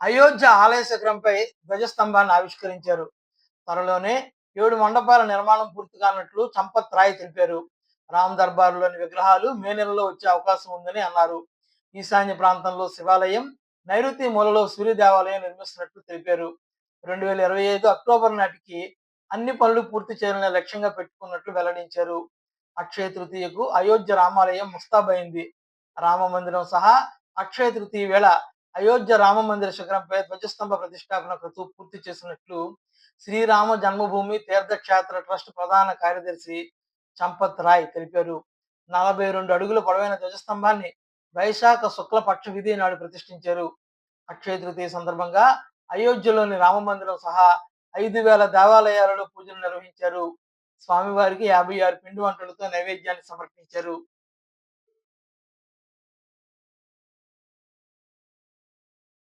అయోధ్య ఆలయ శిఖరంపై ధ్వజస్తంభాన్ని ఆవిష్కరించారు. త్వరలోనే ఏడు మండపాల నిర్మాణం పూర్తి కానట్లు చంపత్ రాయ్ తెలిపారు. రామ్ దర్బార్లోని విగ్రహాలు మే నెలలో వచ్చే అవకాశం ఉందని అన్నారు. ఈశాన్య ప్రాంతంలో శివాలయం నైరుతి మూలలో సూర్య దేవాలయం నిర్మిస్తున్నట్లు తెలిపారు. రెండు వేల ఇరవై ఐదు అక్టోబర్ నాటికి అన్ని పనులు పూర్తి చేయాలని లక్ష్యంగా పెట్టుకున్నట్లు వెల్లడించారు. అక్షయ తృతీయకు అయోధ్య రామాలయం ముస్తాబైంది రామ మందిరం సహా అక్షయ తృతీయ వేళ అయోధ్య రామ మందిర శిఖరంపై ధ్వజస్తంభ ప్రతిష్టాపన క్రతు పూర్తి చేసినట్లు శ్రీరామ జన్మభూమి తీర్థక్షేత్ర ట్రస్ట్ ప్రధాన కార్యదర్శి చంపత్ రాయ్ తెలిపారు. నలభై రెండు అడుగుల పొడవైన ధ్వజస్తంభాన్ని వైశాఖ శుక్ల పక్ష విధి నాడు ప్రతిష్ఠించారు. అక్షయ తృతీయ సందర్భంగా అయోధ్యలోని రామ మందిరం సహా ఐదు వేల దేవాలయాలలో పూజలు నిర్వహించారు. స్వామివారికి యాభై ఆరు పిండి వంటలతో నైవేద్యాన్ని సమర్పించారు.